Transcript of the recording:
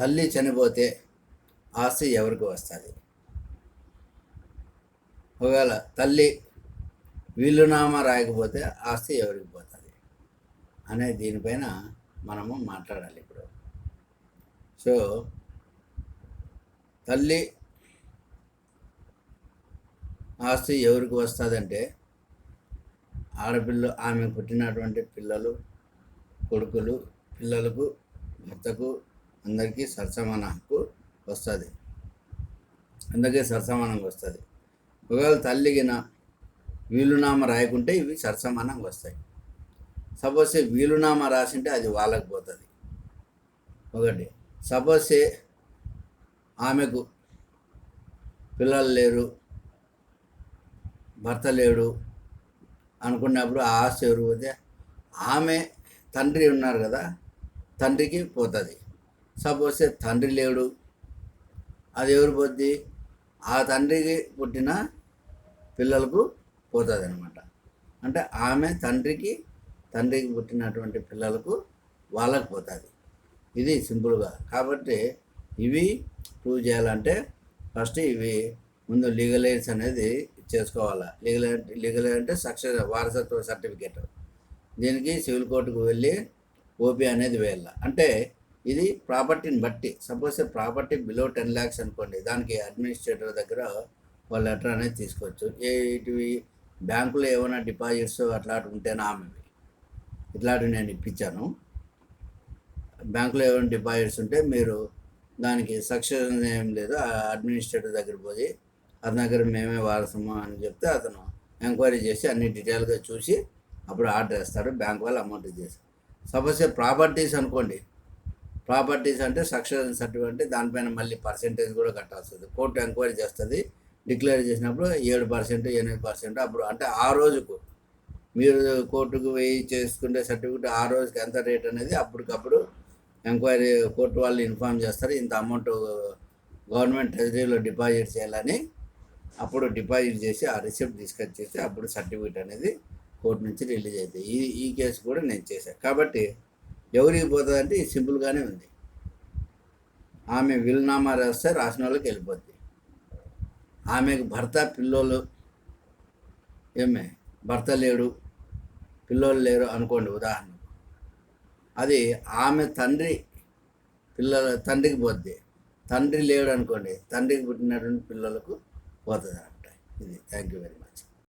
తల్లి చనిపోతే ఆస్తి ఎవరికి వస్తుంది? ఒకవేళ తల్లి వీలునామా రాయకపోతే ఆస్తి ఎవరికి పోతుంది? అనే దీనిపైన మనము మాట్లాడాలి ఇప్పుడు. సో తల్లి ఆస్తి ఎవరికి వస్తుందంటే ఆడపిల్ల ఆమె పుట్టినటువంటి పిల్లలు కొడుకులు పిల్లలకు భర్తకు అందరికీ సరసమాన హక్కు వస్తుంది. అందరికీ సరసమానంగా వస్తుంది. ఒకవేళ తల్లిగిన వీలునామా రాయకుంటే ఇవి సరసమానంగా వస్తాయి. సపోజ్ వీలునామా రాసింటే అది వాళ్ళకి పోతుంది. ఒకటి సపోజ్ ఆమెకు పిల్లలు లేరు భర్త లేడు అనుకున్నప్పుడు ఆ ఆస్తి ఎవరు పోతే ఆమె తండ్రి ఉన్నారు కదా తండ్రికి పోతుంది. సపోజ్ తండ్రి లేడు అది ఎవరు పోద్ది? ఆ తండ్రికి పుట్టిన పిల్లలకు పోతుంది అనమాట అంటే ఆమె తండ్రికి తండ్రికి పుట్టినటువంటి పిల్లలకు వాళ్ళకు పోతుంది. ఇది సింపుల్గా కాబట్టి ఇవి ప్రూవ్ చేయాలంటే ఫస్ట్ ఇవి ముందు లీగల్ ఎయిడ్స్ అనేది చేసుకోవాలి. లీగల్ లీగల్ అంటే సక్సెస్ వారసత్వ సర్టిఫికేట్. దీనికి సివిల్ కోర్టుకు వెళ్ళి ఓపీ అనేది వేయాలి. అంటే ఇది ప్రాపర్టీని బట్టి suppose property below ten lakhs అనుకోండి దానికి అడ్మినిస్ట్రేటర్ దగ్గర వాళ్ళ లెటర్ అనేది తీసుకోవచ్చు. ఏ ఇటువి బ్యాంకులో ఏమైనా డిపాజిట్స్ అట్లాంటివి ఉంటేనే ఆమెవి? ఇట్లాంటివి నేను ఇప్పించాను. బ్యాంకులో ఏమైనా డిపాజిట్స్ ఉంటే మీరు దానికి సక్సెస్ ఏం లేదు ఆ అడ్మినిస్ట్రేటర్ దగ్గర పోయి అతని దగ్గర మేమే వారసము అని చెప్తే అతను ఎంక్వైరీ చేసి అన్ని డీటెయిల్గా చూసి అప్పుడు ఆర్డర్ వేస్తాడు బ్యాంక్ వాళ్ళు అమౌంట్ చేసి సపోజ్ ప్రాపర్టీస్ అనుకోండి ప్రాపర్టీస్ అంటే సక్సెస్ సర్టిఫికేట్ అంటే దానిపైన మళ్ళీ పర్సెంటేజ్ కూడా కట్టాల్సి కోర్టు ఎంక్వైరీ చేస్తుంది. డిక్లేర్ చేసినప్పుడు ఏడు పర్సెంట్ ఎనిమిది పర్సెంట్ అప్పుడు అంటే ఆ రోజుకు మీరు కోర్టుకు వెయ్యి చేసుకుంటే సర్టిఫికేట్ ఆ రోజుకి ఎంత రేట్ అనేది అప్పటికప్పుడు ఎంక్వైరీ కోర్టు వాళ్ళు ఇన్ఫామ్ చేస్తారు. ఇంత అమౌంట్ గవర్నమెంట్ ట్రెజరీలో డిపాజిట్ చేయాలని అప్పుడు డిపాజిట్ చేసి ఆ రిసిప్ట్ చేసి అప్పుడు సర్టిఫికేట్ అనేది కోర్టు నుంచి రిలీజ్ అవుతుంది ఈ ఈ కేసు కూడా నేను చేశాను కాబట్టి ఎవరికి పోతుంది అంటే సింపుల్గానే ఉంది. ఆమె విల్నామా రాస్తే రాసిన వాళ్ళకి వెళ్ళిపోద్ది. ఆమెకు భర్త పిల్లోళ్ళు ఏమే భర్త లేడు పిల్లోళ్ళు లేరు అనుకోండి ఉదాహరణ అది ఆమె తండ్రి పిల్లల తండ్రికి పోద్ది. తండ్రి లేడు అనుకోండి తండ్రికి పుట్టినటువంటి పిల్లలకు పోతుంది అనమాట ఇది థ్యాంక్ యూ వెరీ మచ్